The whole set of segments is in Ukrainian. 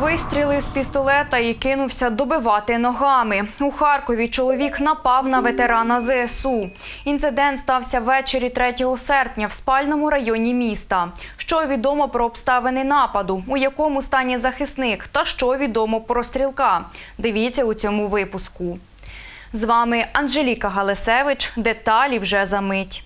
Вистрілив з пістолета і кинувся добивати ногами. У Харкові чоловік напав на ветерана ЗСУ. Інцидент стався ввечері 3 серпня в спальному районі міста. Що відомо про обставини нападу, у якому стані захисник та що відомо про стрілка. Дивіться у цьому випуску. З вами Анжеліка Галисевич. Деталі вже за мить.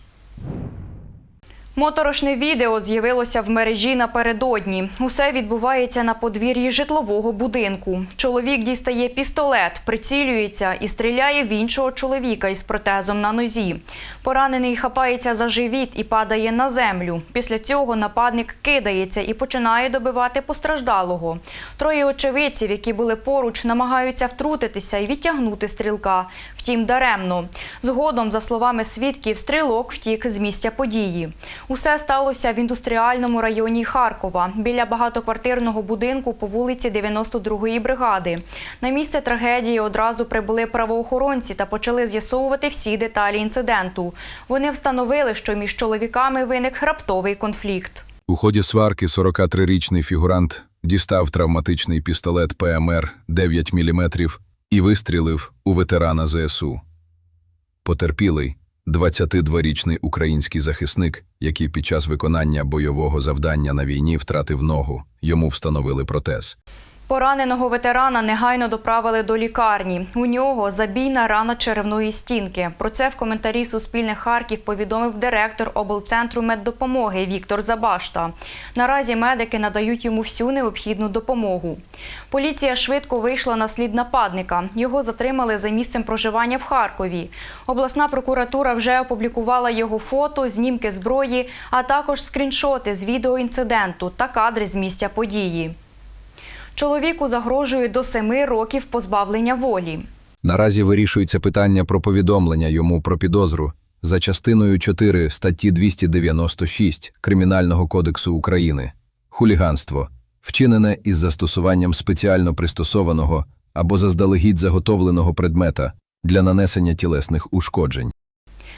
Моторошне відео з'явилося в мережі напередодні. Усе відбувається на подвір'ї житлового будинку. Чоловік дістає пістолет, прицілюється і стріляє в іншого чоловіка із протезом на нозі. Поранений хапається за живіт і падає на землю. Після цього нападник кидається і починає добивати постраждалого. Троє очевидців, які були поруч, намагаються втрутитися і відтягнути стрілка. Втім, даремно. Згодом, за словами свідків, стрілок втік з місця події. Усе сталося в індустріальному районі Харкова біля багатоквартирного будинку по вулиці 92-ї бригади. На місце трагедії одразу прибули правоохоронці та почали з'ясовувати всі деталі інциденту. Вони встановили, що між чоловіками виник раптовий конфлікт. У ході сварки 43-річний фігурант дістав травматичний пістолет ПМР 9 мм і вистрілив у ветерана ЗСУ. Потерпілий – 22-річний український захисник, який під час виконання бойового завдання на війні втратив ногу. Йому встановили протез. Пораненого ветерана негайно доправили до лікарні. У нього забійна рана черевної стінки. Про це в коментарі Суспільне Харків повідомив директор облцентру меддопомоги Віктор Забашта. Наразі медики надають йому всю необхідну допомогу. Поліція швидко вийшла на слід нападника. Його затримали за місцем проживання в Харкові. Обласна прокуратура вже опублікувала його фото, знімки зброї, а також скріншоти з відео інциденту та кадри з місця події. Чоловіку загрожує до семи років позбавлення волі. Наразі вирішується питання про повідомлення йому про підозру за частиною 4 статті 296 Кримінального кодексу України хуліганство, вчинене із застосуванням спеціально пристосованого або заздалегідь заготовленого предмета для нанесення тілесних ушкоджень.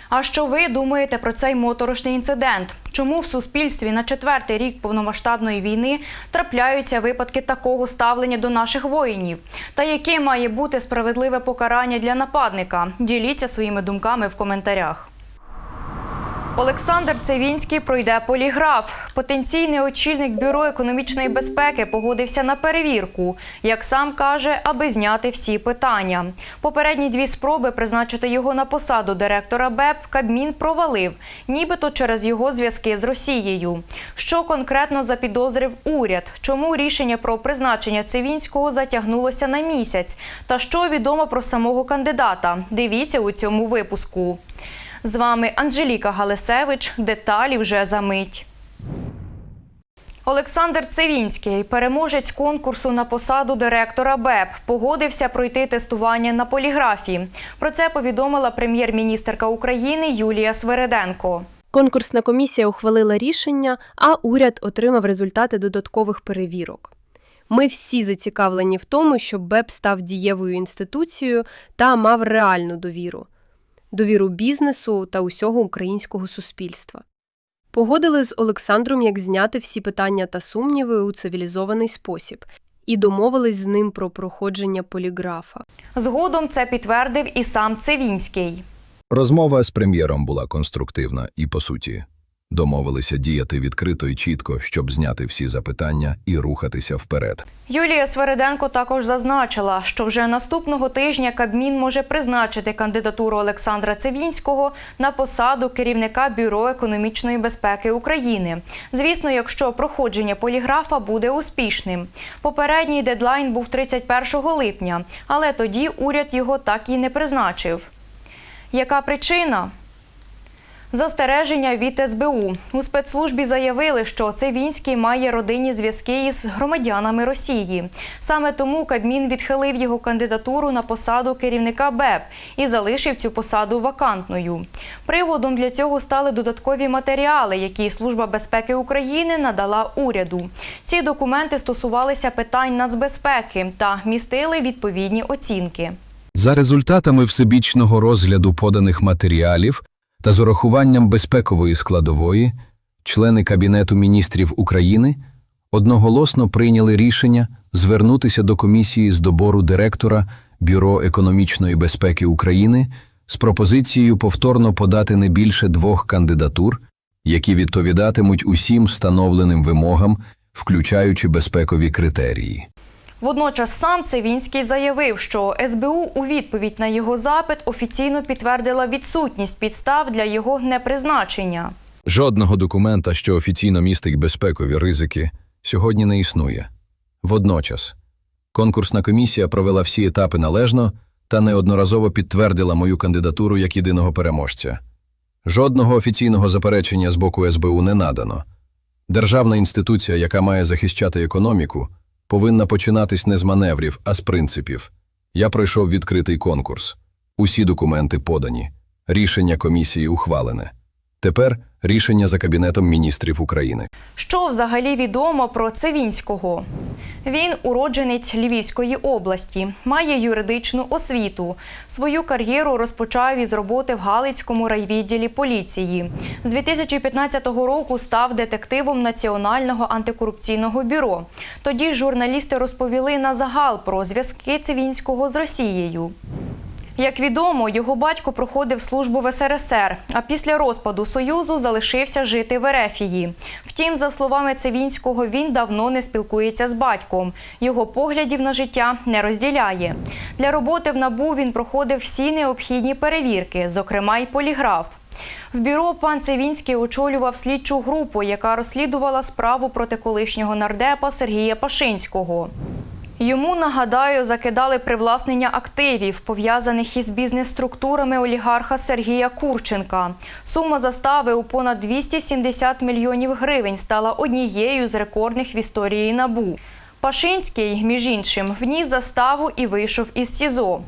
А що ви думаєте про цей моторошний інцидент? Чому в суспільстві на четвертий рік повномасштабної війни трапляються випадки такого ставлення до наших воїнів? Та яке має бути справедливе покарання для нападника? Діліться своїми думками в коментарях. Олександр Цивінський пройде поліграф. Потенційний очільник бюро економічної безпеки погодився на перевірку, як сам каже, аби зняти всі питання. Попередні дві спроби призначити його на посаду директора БЕП Кабмін провалив, нібито через його зв'язки з Росією. Що конкретно запідозрив уряд? Чому рішення про призначення Цивінського затягнулося на місяць? Та що відомо про самого кандидата? Дивіться у цьому випуску. З вами Анжеліка Галисевич. Деталі вже за мить. Олександр Цивінський, переможець конкурсу на посаду директора БЕП, погодився пройти тестування на поліграфі. Про це повідомила прем'єр-міністерка України Юлія Свереденко. Конкурсна комісія ухвалила рішення, а уряд отримав результати додаткових перевірок. Ми всі зацікавлені в тому, щоб БЕП став дієвою інституцією та мав реальну довіру довіру бізнесу та усього українського суспільства. Погодили з Олександром, як зняти всі питання та сумніви у цивілізований спосіб, і домовились з ним про проходження поліграфа. Згодом це підтвердив і сам Цивінський. Розмова з прем'єром була конструктивна і, по суті, домовилися діяти відкрито і чітко, щоб зняти всі запитання і рухатися вперед. Юлія Свериденко також зазначила, що вже наступного тижня Кабмін може призначити кандидатуру Олександра Цивінського на посаду керівника Бюро економічної безпеки України. Звісно, якщо проходження поліграфа буде успішним. Попередній дедлайн був 31 липня, але тоді уряд його так і не призначив. Яка причина? Застереження від СБУ у спецслужбі заявили, що Цивінський має родинні зв'язки із громадянами Росії. Саме тому Кабмін відхилив його кандидатуру на посаду керівника БЕП і залишив цю посаду вакантною. Приводом для цього стали додаткові матеріали, які Служба безпеки України надала уряду. Ці документи стосувалися питань нацбезпеки та містили відповідні оцінки. За результатами всебічного розгляду поданих матеріалів та з урахуванням безпекової складової, члени Кабінету міністрів України одноголосно прийняли рішення звернутися до комісії з добору директора Бюро економічної безпеки України з пропозицією повторно подати не більше двох кандидатур, які відповідатимуть усім встановленим вимогам, включаючи безпекові критерії. Водночас сам Цивінський заявив, що СБУ у відповідь на його запит офіційно підтвердила відсутність підстав для його непризначення. Жодного документа, що офіційно містить безпекові ризики, сьогодні не існує. Водночас, конкурсна комісія провела всі етапи належно та неодноразово підтвердила мою кандидатуру як єдиного переможця. Жодного офіційного заперечення з боку СБУ не надано. Державна інституція, яка має захищати економіку, повинна починатись не з маневрів, а з принципів. Я пройшов відкритий конкурс. Усі документи подані. Рішення комісії ухвалене. Тепер рішення за Кабінетом міністрів України. Що взагалі відомо про Цивінського? Він уродженець Львівської області, має юридичну освіту. Свою кар'єру розпочав із роботи в Галицькому райвідділі поліції. З 2015 року став детективом Національного антикорупційного бюро. Тоді журналісти розповіли на загал про зв'язки Цивінського з Росією. Як відомо, його батько проходив службу в СРСР, а після розпаду Союзу залишився жити в Ерефії. Втім, за словами Цивінського, він давно не спілкується з батьком. Його поглядів на життя не розділяє. Для роботи в НАБУ він проходив всі необхідні перевірки, зокрема й поліграф. В бюро пан Цивінський очолював слідчу групу, яка розслідувала справу проти колишнього нардепа Сергія Пашинського. Йому, нагадаю, закидали привласнення активів, пов'язаних із бізнес-структурами олігарха Сергія Курченка. Сума застави у понад 270 мільйонів гривень стала однією з рекордних в історії НАБУ. Пашинський, між іншим, вніс заставу і вийшов із СІЗО.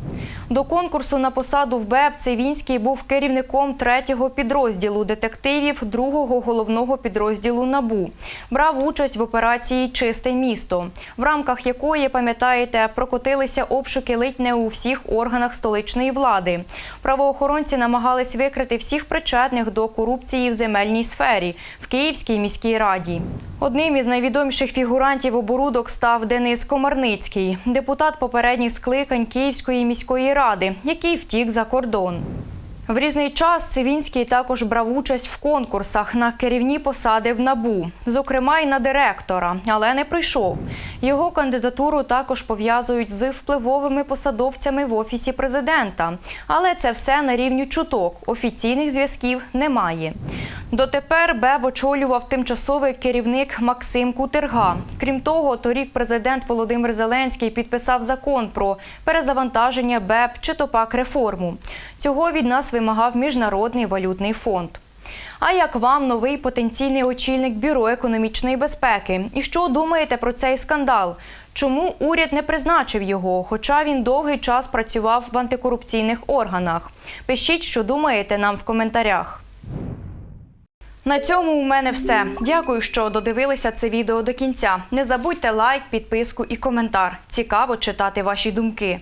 До конкурсу на посаду в БЕП Цивінський був керівником третього підрозділу детективів другого головного підрозділу НАБУ. Брав участь в операції Чисте місто, в рамках якої, пам'ятаєте, прокотилися обшуки ледь не у всіх органах столичної влади. Правоохоронці намагались викрити всіх причетних до корупції в земельній сфері в Київській міській раді. Одним із найвідоміших фігурантів оборудок став Денис Комарницький, депутат попередніх скликань Київської міської ради, який втік за кордон. В різний час Цивінський також брав участь в конкурсах на керівні посади в НАБУ, зокрема й на директора, але не прийшов. Його кандидатуру також пов'язують з впливовими посадовцями в офісі президента. Але це все на рівні чуток. Офіційних зв'язків немає. Дотепер БЕБ очолював тимчасовий керівник Максим Кутерга. Крім того, торік президент Володимир Зеленський підписав закон про перезавантаження БЕБ чи то пак реформу. Цього від нас вимагав Міжнародний валютний фонд. А як вам новий потенційний очільник Бюро економічної безпеки? І що думаєте про цей скандал? Чому уряд не призначив його, хоча він довгий час працював в антикорупційних органах? Пишіть, що думаєте нам в коментарях. На цьому у мене все. Дякую, що додивилися це відео до кінця. Не забудьте лайк, підписку і коментар. Цікаво читати ваші думки.